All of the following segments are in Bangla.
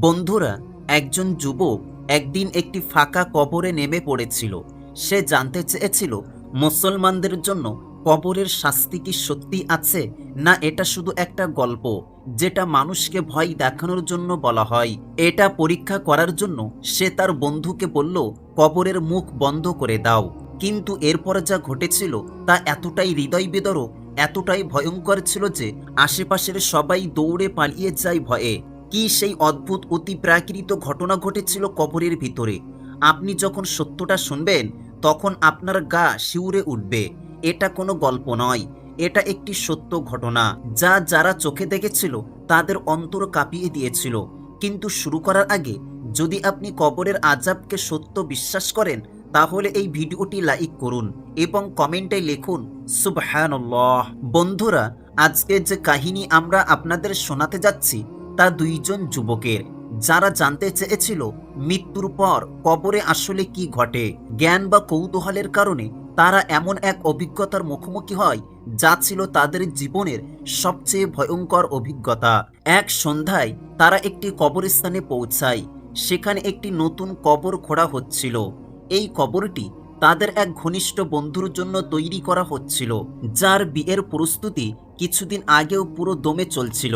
বন্ধুরা, একজন যুবক একদিন একটি ফাঁকা কবরে নেমে পড়েছিল। সে জানতে চেয়েছিল, মুসলমানদের জন্য কবরের শাস্তি কি সত্যি আছে? না, এটা শুধু একটা গল্প, যেটা মানুষকে ভয় দেখানোর জন্য বলা হয়। এটা পরীক্ষা করার জন্য সে তার বন্ধুকে বলল, কবরের মুখ বন্ধ করে দাও। কিন্তু এরপর যা ঘটেছিল, তা এতটাই হৃদয় বেদরক, এতটাই ভয়ঙ্কর ছিল যে আশেপাশের সবাই দৌড়ে পালিয়ে যায় ভয়ে। কি সেই অদ্ভুত, অতি প্রাকৃত ঘটনা ঘটেছিল কবরের ভিতরে? আপনি যখন সত্যটা শুনবেন, তখন আপনার গা শিউরে উঠবে। এটা কোনো গল্প নয়। এটা একটি সত্য ঘটনা, যা যারা চোখে দেখেছিল, তাদের অন্তর কাঁপিয়ে দিয়েছিল। কিন্তু শুরু করার আগে, যদি আপনি কবরের আজাবকে সত্য বিশ্বাস করেন, তাহলে এই ভিডিওটি লাইক করুন এবং কমেন্টে লিখুন, সুবহানাল্লাহ। বন্ধুরা আজকে যে কাহিনী আমরা আপনাদের শোনাতে যাচ্ছি তা দুইজন যুবকের। যারা জানতে চেয়েছিল মৃত্যুর পর কবরে আসলে কি ঘটে, জ্ঞান বা কৌতূহলের কারণে তারা এমন এক অভিজ্ঞতার মুখোমুখি হয় যা ছিল তাদের জীবনের সবচেয়ে ভয়ঙ্কর অভিজ্ঞতা। এক সন্ধ্যায় তারা একটি কবরস্থানে পৌঁছায়, সেখানে একটি নতুন কবর খোঁড়া হচ্ছিল। এই কবরটি তাদের এক ঘনিষ্ঠ বন্ধুর জন্য তৈরি করা হচ্ছিল, যার বিয়ের প্রস্তুতি কিছুদিন আগেও পুরো দমে চলছিল।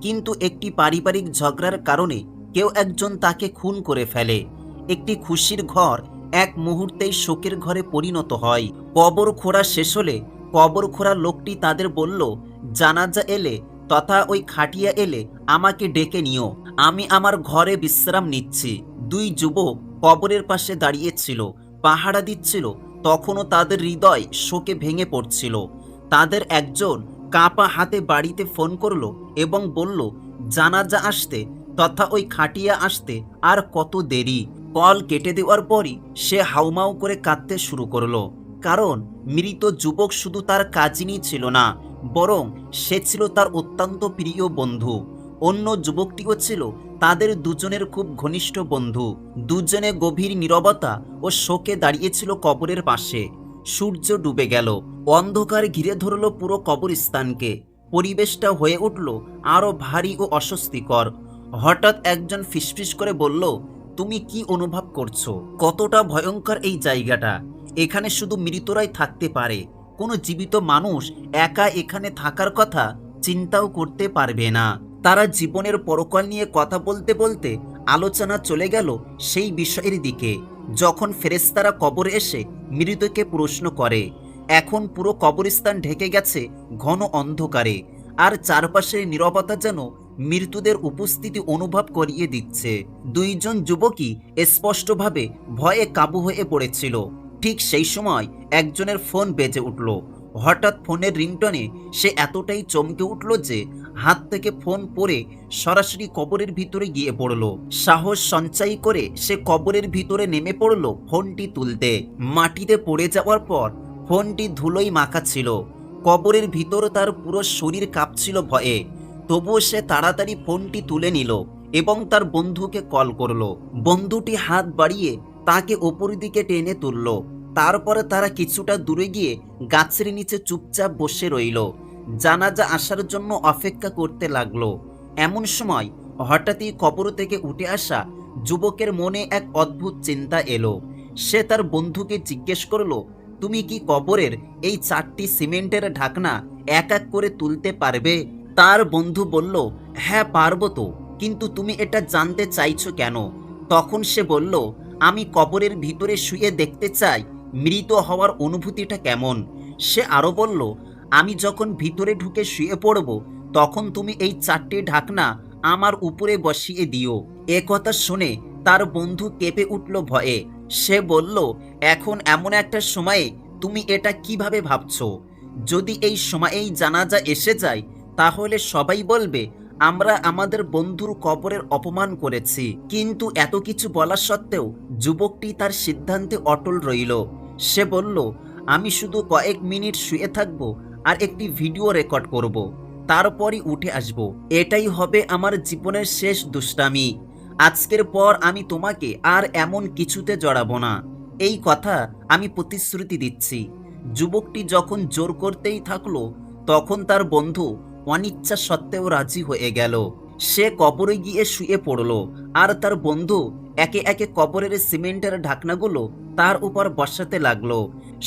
কিন্তু একটি পারিবারিক ঝগড়ার কারণে কেউ একজন তাকে খুন করে ফেলে। একটি খুশির ঘর এক মুহূর্তেই শোকের ঘরে পরিণত হয়। কবর খোঁড়া শেষ হলে কবর খোঁড়া লোকটি তাদের বলল, জানাজা এলে তথা ওই খাটিয়া এলে আমাকে ডেকে নিও। আমি আমার ঘরে বিশ্রাম নিচ্ছি। দুই যুবক কবরের পাশে দাঁড়িয়েছিল পাহারা দিচ্ছিল। তখনও তাদের হৃদয় শোকে ভেঙে পড়ছিল। তাদের একজন কাপা হাতে বাড়িতে ফোন করল এবং বলল, জানাজা আসতে, তথা ওই খাটিয়া আসতে আর কত দেরি। কল কেটে দেওয়ার পরই সে হাউমাউ করে কাঁদতে শুরু করল। কারণ মৃত যুবক শুধু তার কাজিনই ছিল না, বরং সে ছিল তার অত্যন্ত প্রিয় বন্ধু। অন্য যুবকটিও ছিল তাদের দুজনের খুব ঘনিষ্ঠ বন্ধু। দুজনে গভীর নীরবতা ও শোকে দাঁড়িয়েছিল কবরের পাশে। সূর্য ডুবে গেল। অন্ধকার ঘিরে ধরল পুরো কবরস্থানকে। পরিবেশটা হয়ে উঠল আরও ভারী ও অস্বস্তিকর। হঠাৎ একজন ফিসফিস করে বলল, তুমি কি অনুভব করছ? কতটা ভয়ঙ্কর এই জায়গাটা। এখানে শুধু মৃতরাই থাকতে পারে। কোনো জীবিত মানুষ একা এখানে থাকার কথা চিন্তাও করতে পারবে না। তারা জীবনের পরকাল নিয়ে কথা বলতে বলতে আলোচনা চলে গেল সেই বিষয়ের দিকে। যখন ফেরেস্তারা কবরে এসে মৃতকে প্রশ্ন করে, এখন পুরো কবরস্থান ঢেকে গেছে ঘন অন্ধকারে, আর চারপাশের নিরবতা যেন মৃত্যুদের উপস্থিতি অনুভব করিয়ে দিচ্ছে। দুইজন যুবকই স্পষ্টভাবে ভয়ে কাবু হয়ে পড়েছিল। ঠিক সেই সময় একজনের ফোন বেজে উঠল। হঠাৎ ফোনের রিংটনে সে এতটাই চমকে উঠল যে হাত থেকে ফোন পরে সরাসরি কবরের ভিতরে গিয়ে পড়ল। সাহস সঞ্চয় করে সে কবরের ভিতরে নেমে পড়ল ফোনটি তুলতে। মাটিতে পড়ে যাওয়ার পর ফোনটি ধুলোই মাখা ছিল। কবরের ভিতর তার পুরো শরীর কাঁপছিল ভয়ে। তবুও সে তাড়াতাড়ি ফোনটি তুলে নিল এবং তার বন্ধুকে কল করল। বন্ধুটি হাত বাড়িয়ে তাকে ওপর দিকে টেনে তুলল। তারপরে তারা কিছুটা দূরে গিয়ে গাছের নিচে চুপচাপ বসে রইল। জানাজা আসার জন্য অপেক্ষা করতে লাগল। এমন সময় হঠাৎই কবর থেকে উঠে আসা যুবকের মনে এক অদ্ভুত চিন্তা এলো। সে তার বন্ধুকে জিজ্ঞেস করল, তুমি কি কবরের এই চারটি সিমেন্টের ঢাকনা এক এক করে তুলতে পারবে? তার বন্ধু বলল হ্যাঁ পারব তো, কিন্তু তুমি এটা জানতে চাইছো কেন? তখন সে বলল, আমি কবরের ভিতরে শুয়ে দেখতে চাই মৃত হওয়ার অনুভূতিটা কেমন? সে আরও বলল, আমি যখন ভিতরে ঢুকে শুয়ে পড়ব, তখন তুমি এই চারটে ঢাকনা আমার উপরে বসিয়ে দিও। এ কথা শুনে তার বন্ধু কেঁপে উঠল ভয়ে। সে বলল, এখন এমন একটা সময়ে তুমি এটা কীভাবে ভাবছ? যদি এই সময়েই জানাজা এসে যায়, তাহলে সবাই বলবে আমরা আমাদের বন্ধুর কবরের অপমান করেছি। কিন্তু এত কিছু বলা সত্ত্বেও যুবকটি তার সিদ্ধান্তে অটল রইল। সে বলল, আমি শুধু কয়েক মিনিট শুয়ে থাকব আর একটি ভিডিও রেকর্ড করব। তারপরই উঠে আসব। এটাই হবে আমার জীবনের শেষ দুষ্টামি। আজকের পর আমি তোমাকে আর এমন কিছুতে জড়াবো না। এই কথা আমি প্রতিশ্রুতি দিচ্ছি। যুবকটি যখন জোর করতেই থাকল, তখন তার বন্ধু অনিচ্ছা সত্ত্বেও রাজি হয়ে গেল। সে কবরে গিয়ে শুয়ে পড়ল। আর তার বন্ধু একে একে কবরের সিমেন্টের ঢাকনাগুলো তার উপর বসাতে লাগল।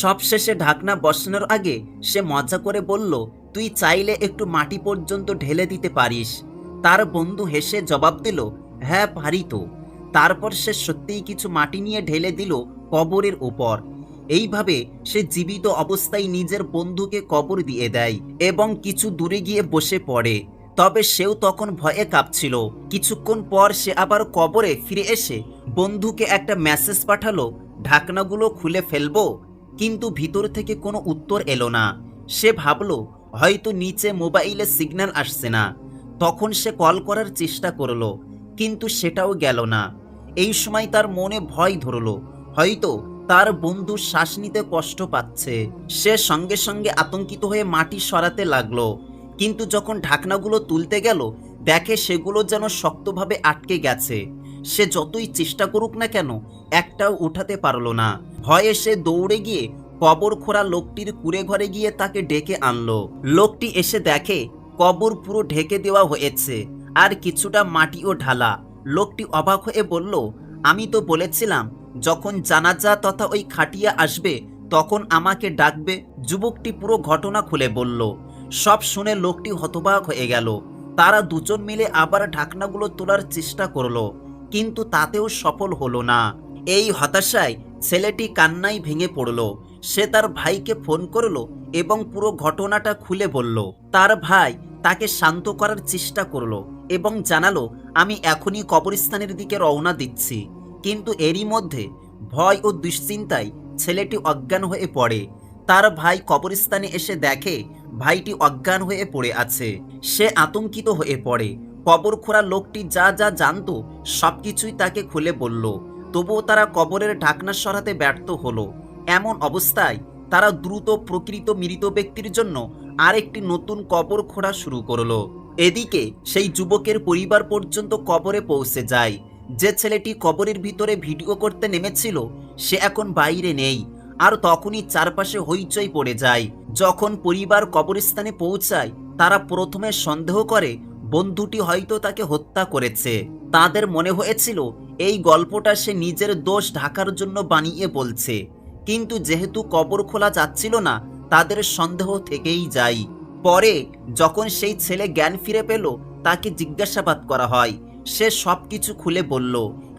সবশেষে ঢাকনা বসানোর আগে সে মজা করে বলল, তুই চাইলে একটু মাটি পর্যন্ত ঢেলে দিতে পারিস। তার বন্ধু হেসে জবাব দিল হ্যাঁ পারি তো। তারপর সে সত্যিই কিছু মাটি নিয়ে ঢেলে দিল কবরের উপর। এইভাবে সে জীবিত অবস্থায় নিজের বন্ধুকে কবর দিয়ে দেয় এবং কিছু দূরে গিয়ে বসে পড়ে। তবে সেও তখন ভয়ে কাঁপছিল। কিছুক্ষণ পর সে আবার কবরে ফিরে এসে বন্ধুকে একটা মেসেজ পাঠালো, ঢাকনাগুলো খুলে ফেলব? কিন্তু ভিতর থেকে কোনো উত্তর এলো না। সে ভাবলো, হয়তো নিচে মোবাইলে সিগন্যাল আসছে না। তখন সে কল করার চেষ্টা করল, কিন্তু সেটাও গেল না। এই সময় তার মনে ভয় ধরলো, হয়তো তার বন্ধু শ্বাস নিতে কষ্ট পাচ্ছে। সে সঙ্গে সঙ্গে আতঙ্কিত হয়ে মাটি সরাতে লাগল। কিন্তু যখন ঢাকনাগুলো তুলতে গেল, দেখে সেগুলো যেন শক্তভাবে আটকে গেছে। সে যতই চেষ্টা করুক না কেন, একটাও উঠাতে পারল না। ভয়ে সে দৌড়ে গিয়ে কবর খোঁড়া লোকটির কুড়ে ঘরে গিয়ে তাকে ডেকে আনলো। লোকটি এসে দেখে, কবর পুরো ঢেকে দেওয়া হয়েছে, আর কিছুটা মাটিও ঢালা। লোকটি অবাক হয়ে বলল, আমি তো বলেছিলাম যখন জানাজা তথা ওই খাটিয়া আসবে, তখন আমাকে ডাকবে, যুবকটি পুরো ঘটনা খুলে বলল। সব শুনে লোকটি হতবাক হয়ে গেল। তারা দুজন মিলে আবার ঢাকনাগুলো তোলার চেষ্টা করল, কিন্তু তাতেও সফল হলো না। এই হতাশায় ছেলেটি কান্নাই ভেঙে পড়ল। সে তার ভাইকে ফোন করল এবং পুরো ঘটনাটা খুলে বলল। তার ভাই তাকে শান্ত করার চেষ্টা করল এবং জানালো, আমি এখনই কবরস্থানের দিকে রওনা দিচ্ছি। কিন্তু এরই মধ্যে ভয় ও দুশ্চিন্তায় ছেলেটি অজ্ঞান হয়ে পড়ে। তার ভাই কবরস্থানে এসে দেখে ভাইটি অজ্ঞান হয়ে পড়ে আছে। সে আতঙ্কিত হয়ে পড়ে। কবর খোঁড়া লোকটি যা যা জানতো সবকিছুই তাকে খুলে বলল। তবুও তারা কবরের ঢাকনা সরাতে ব্যর্থ হলো। এমন অবস্থায় তারা দ্রুত প্রকৃত মৃত ব্যক্তির জন্য আরেকটি নতুন কবর খোঁড়া শুরু করল। এদিকে সেই যুবকের পরিবার পর্যন্ত কবরে পৌঁছে যায়। যে ছেলেটি কবরের ভিতরে ভিডিও করতে নেমেছিল, সে এখন বাইরে নেই, আর তখনই চারপাশে হইচই পড়ে যায়। যখন পরিবার কবরস্থানে পৌঁছায়, তারা প্রথমে সন্দেহ করে, বন্ধুটি হয়তো তাকে হত্যা করেছে। তাদের মনে হয়েছিল, এই গল্পটা সে নিজের দোষ ঢাকার জন্য বানিয়ে বলছে। কিন্তু যেহেতু কবর খোলা যাচ্ছিল না, তাদের সন্দেহ থেকেই যায়। পরে, যখন সেই ছেলে জ্ঞান ফিরে পেল, তাকে জিজ্ঞাসাবাদ করা হয় সে সব কিছু খুলে বলল,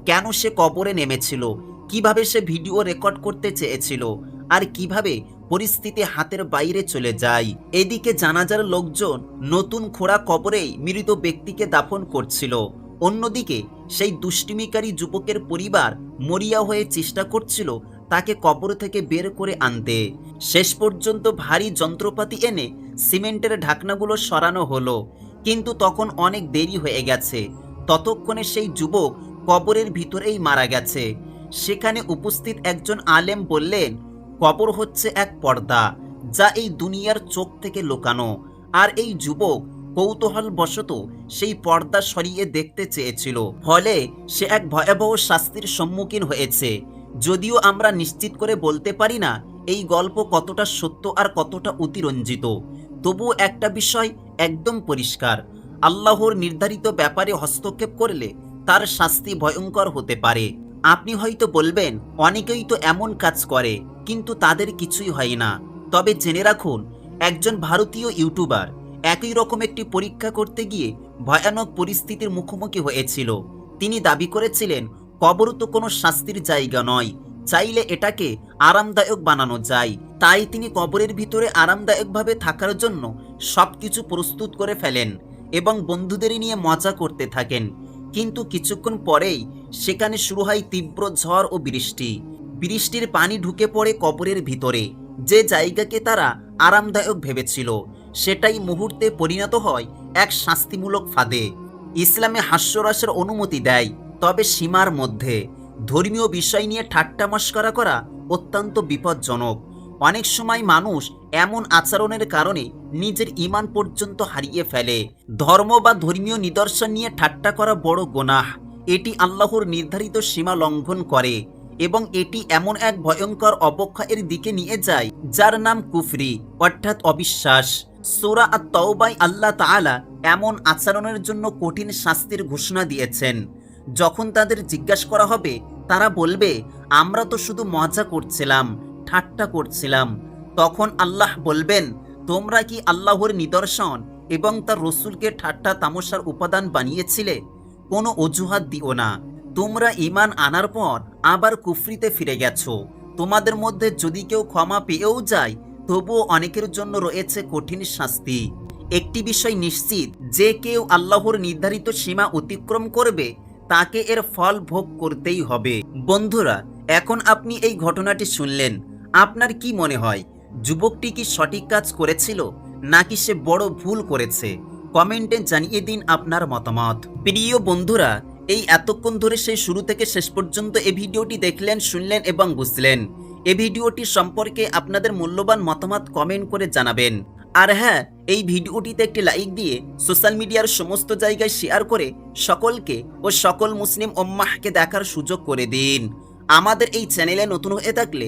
কেন সে কবরে নেমেছিল? কীভাবে সে ভিডিও রেকর্ড করতে চেয়েছিল? আর কীভাবে পরিস্থিতি হাতের বাইরে চলে যায়? এদিকে জানাজার লোকজন নতুন খোড়া কবরেই মৃত ব্যক্তিকে দাফন করছিল। অন্যদিকে সেই দুষ্টিমিকারী যুবকের পরিবার মরিয়া হয়ে চেষ্টা করছিল তাকে কবর থেকে বের করে আনতে। শেষ পর্যন্ত ভারী যন্ত্রপাতি এনে সিমেন্টের ঢাকনাগুলো সরানো হলো, কিন্তু তখন অনেক দেরি হয়ে গেছে। ততক্ষণে সেই যুবক কবরের ভিতরেই মারা গেছে। সেখানে উপস্থিত একজন আলেম বললেন, কবর হচ্ছে এক পর্দা যা এই দুনিয়ার চোখ থেকে লুকানো। আর এই যুবক কৌতূহল বশত সেই পর্দা সরিয়ে দেখতে চেয়েছিল। ফলে সে এক ভয়াবহ শাস্তির সম্মুখীন হয়েছে। যদিও আমরা নিশ্চিত করে বলতে পারি না এই গল্প কতটা সত্য আর কতটা অতিরঞ্জিত। তবুও একটা বিষয় একদম পরিষ্কার। আল্লাহর নির্ধারিত ব্যাপারে হস্তক্ষেপ করলে তার শাস্তি ভয়ঙ্কর হতে পারে। আপনি হয়তো বলবেন, অনেকেই তো এমন কাজ করে, কিন্তু তাদের কিছুই হয় না। তবে জেনে রাখুন, একজন ভারতীয় ইউটিউবার একই রকম একটি পরীক্ষা করতে গিয়ে ভয়ানক পরিস্থিতির মুখোমুখি হয়েছিল। তিনি দাবি করেছিলেন, কবর তো কোনো শাস্তির জায়গা নয়, চাইলে এটাকে আরামদায়ক বানানো যায়। তাই তিনি কবরের ভিতরে আরামদায়কভাবে থাকার জন্য সবকিছু প্রস্তুত করে ফেলেন। এবং বন্ধুদের নিয়ে মজা করতে থাকেন। কিন্তু কিছুক্ষণ পরেই সেখানে শুরু হয় তীব্র ঝড় ও বৃষ্টি। বৃষ্টির পানি ঢুকে পড়ে কবরের ভিতরে। যে জায়গাকে তারা আরামদায়ক ভেবেছিল, সেটাই মুহূর্তে পরিণত হয় এক শাস্তিমূলক ফাঁদে। ইসলামে হাস্যরসের অনুমতি দেয়, তবে সীমার মধ্যে। ধর্মীয় বিষয় নিয়ে ঠাট্টা মস্করা করা অত্যন্ত বিপজ্জনক। অনেক সময় মানুষ এমন আচরণের কারণে নিজের ইমান পর্যন্ত হারিয়ে ফেলে। ধর্ম বা ধর্মীয় নিদর্শন নিয়ে ঠাট্টা করা বড় গোনাহ। এটি আল্লাহর নির্ধারিত সীমা লঙ্ঘন করে এবং এটি এমন এক ভয়ঙ্কর অবক্ষয়ের দিকে নিয়ে যায়, যার নাম কুফরি, অর্থাৎ অবিশ্বাস। সোরা আর তওবাই আল্লাহ তাআলা এমন আচরণের জন্য কঠিন শাস্তির ঘোষণা দিয়েছেন। যখন তাদের জিজ্ঞাসা করা হবে, তারা বলবে, আমরা তো শুধু মজা করছিলাম ঠাট্টা করছিলাম। তখন আল্লাহ বলবেন, তোমরা কি আল্লাহর নিদর্শন এবং তার রসুলকে ঠাট্টা তামশার উপাদান বানিয়েছিলে? কোনো অজুহাত দিও না। তোমরা ইমান আনার পর আবার কুফরিতে ফিরে গেছো। তোমাদের মধ্যে যদি কেউ ক্ষমা পেয়েও যায়, তবুও অনেকের জন্য রয়েছে কঠিন শাস্তি। একটি বিষয় নিশ্চিত, যে কেউ আল্লাহর নির্ধারিত সীমা অতিক্রম করবে, তাকে এর ফল ভোগ করতেই হবে। বন্ধুরা, এখন আপনি এই ঘটনাটি শুনলেন। আপনার কি মনে হয়? যুবকটি কি সঠিক কাজ করেছিল? নাকি সে বড় ভুল করেছে? কমেন্টে জানিয়ে দিন আপনার মতামত। প্রিয় বন্ধুরা, এই এতক্ষণ ধরে সেই শুরু থেকে শেষ পর্যন্ত এই ভিডিওটি দেখলেন, শুনলেন এবং বুঝলেন। এ ভিডিওটি সম্পর্কে আপনাদের মূল্যবান মতামত কমেন্ট করে জানাবেন। আর হ্যাঁ এই ভিডিওটিতে একটি লাইক দিয়ে সোশ্যাল মিডিয়ার সমস্ত জায়গায় শেয়ার করে সকলকে ও সকল মুসলিম ওম্মাহকে দেখার সুযোগ করে দিন। আমাদের এই চ্যানেলে নতুন হয়ে থাকলে